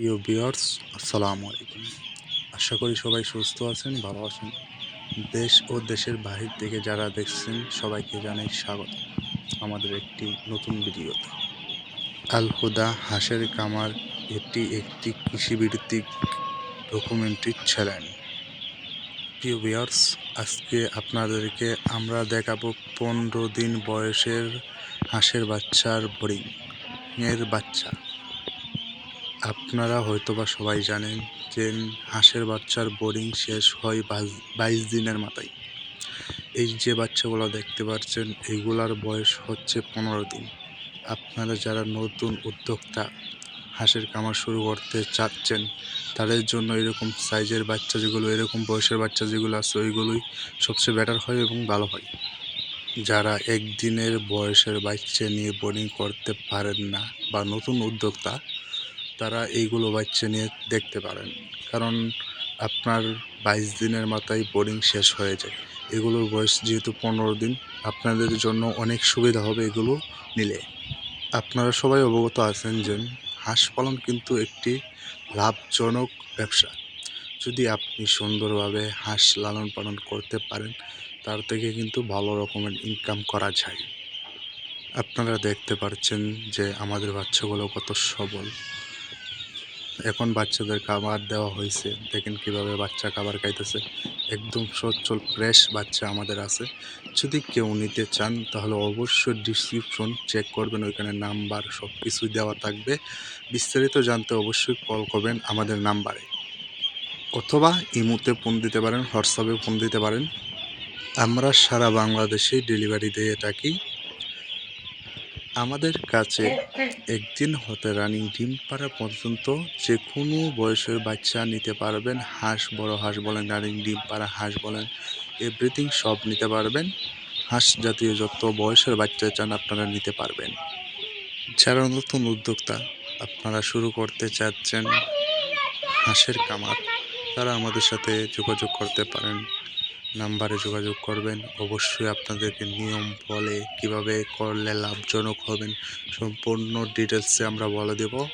প্রিয় বিয়ার্স আসসালামু আলাইকুম। আশা করি সবাই সুস্থ আছেন, ভালো আছেন। দেশ ও দেশের বাহির থেকে যারা দেখছেন, সবাইকে জানাই স্বাগত আমাদের একটি নতুন ভিডিওতে। আল হুদা হাঁসের কামার এটি একটি কৃষিভিত্তিক ডকুমেন্টারি চ্যানেল প্রিয় বিয়ার্স আজকে আপনাদেরকে আমরা দেখাবো পনেরো দিন বয়সের হাঁসের বাচ্চার বোরিং এর বাচ্চা। আপনারা হয়তোবা সবাই জানেন যে হাঁসের বাচ্চার বোরিং শেষ হয় বাইশ- দিনের মাথায়। এই যে বাচ্চাগুলো দেখতে পাচ্ছেন এইগুলার বয়স হচ্ছে পনেরো দিন। আপনারা যারা নতুন উদ্যোক্তা, হাঁসের কামার শুরু করতে চাচ্ছেন, তাদের জন্য এরকম সাইজের বাচ্চা যেগুলো, এরকম বয়সের বাচ্চা যেগুলো আছে, ওইগুলোই সবচেয়ে বেটার হয় এবং ভালো হয়। যারা একদিনের বয়সের বাচ্চা নিয়ে বোরিং করতে পারেন না বা নতুন উদ্যোক্তা তারা এইগুলো বাচ্চা নিয়ে দেখতে পারেন। কারণ আপনার বাইশ দিনের মাথায় বোরিং শেষ হয়ে যায়। এগুলোর বয়স যেহেতু পনেরো দিন, আপনাদের জন্য অনেক সুবিধা হবে এগুলো নিলে। আপনারা সবাই অবগত আছেন যে হাঁস পালন কিন্তু একটি লাভজনক ব্যবসা। যদি আপনি সুন্দরভাবে হাঁস লালন পালন করতে পারেন, তার থেকে কিন্তু ভালো রকমের ইনকাম করা যায়। আপনারা দেখতে পাচ্ছেন যে আমাদের বাচ্চাগুলো কত সবল। এখন বাচ্চাদের খাবার দেওয়া হয়েছে। দেখেন কীভাবে বাচ্চা খাবার খাইতেছে। একদম সচ্ছল ফ্রেশ বাচ্চা আমাদের আছে। যদি কেউ নিতে চান, তাহলে অবশ্যই ডিসক্রিপশন চেক করবেন, ওইখানে নাম্বার সব কিছুই দেওয়া থাকবে। বিস্তারিত জানতে অবশ্যই কল করবেন আমাদের নাম্বারে। অথবা ইমুতে ফোন দিতে পারেন, হোয়াটসঅ্যাপে ফোন দিতে পারেন। আমরা সারা বাংলাদেশে ডেলিভারি দিয়ে থাকি। আমাদের কাছে একদিন হতে রানিং ডিম পাড়া পর্যন্ত যে কোনো বয়সের বাচ্চা নিতে পারবেন। হাঁস, বড় হাঁস বলেন, রানিং ডিম পাড়া হাঁস বলেন এভরিথিং সব নিতে পারবেন। হাঁস জাতীয় যত বয়সের বাচ্চা চান আপনারা নিতে পারবেন। যারা নতুন উদ্যোক্তা, আপনারা শুরু করতে চাচ্ছেন হাঁসের কামার তারা আমাদের সাথে যোগাযোগ করতে পারেন। নাম্বারে যোগাযোগ করবেন। অবশ্যই আপনাদেরকে নিয়ম বলে কীভাবে করলে লাভজনক হবেন সম্পূর্ণ ডিটেলসে আমরা বলে দেব।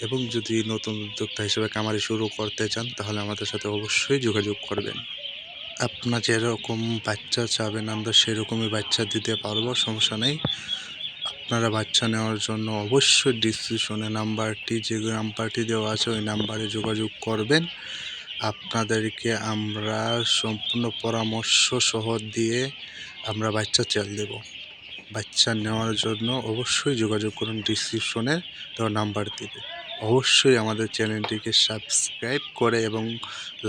এবং যদি নতুন উদ্যোক্তা হিসেবে কামারি শুরু করতে চান, তাহলে আমাদের সাথে অবশ্যই যোগাযোগ করবেন। আপনার যেরকম বাচ্চা চাবেন, আমরা সেরকমই বাচ্চা দিতে পারব, সমস্যা নেই। আপনারা বাচ্চা নেওয়ার জন্য অবশ্যই ডিসক্রিপশনে নাম্বারটি, যে নাম্বারটি দেওয়া আছে, ওই নাম্বারে যোগাযোগ করবেন। আপনাদেরকে আমরা সম্পূর্ণ পরামর্শ সহ দিয়ে আমরা বাচ্চা চাল দেব। বাচ্চা নেওয়ার জন্য অবশ্যই যোগাযোগ করুন ডিসক্রিপশনে, দেওয়া নাম্বারটিতে অবশ্যই আমাদের চ্যানেলটিকে সাবস্ক্রাইব করে এবং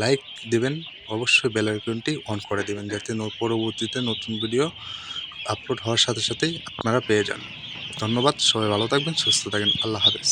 লাইক দিবেন, অবশ্যই বেল আইকনটি অন করে দিবেন যাতে পরবর্তীতে নতুন ভিডিও আপলোড হওয়ার সাথে সাথেই আপনারা পেয়ে যান। ধন্যবাদ, সবাই ভালো থাকবেন, সুস্থ থাকবেন, আল্লাহ হাফেজ।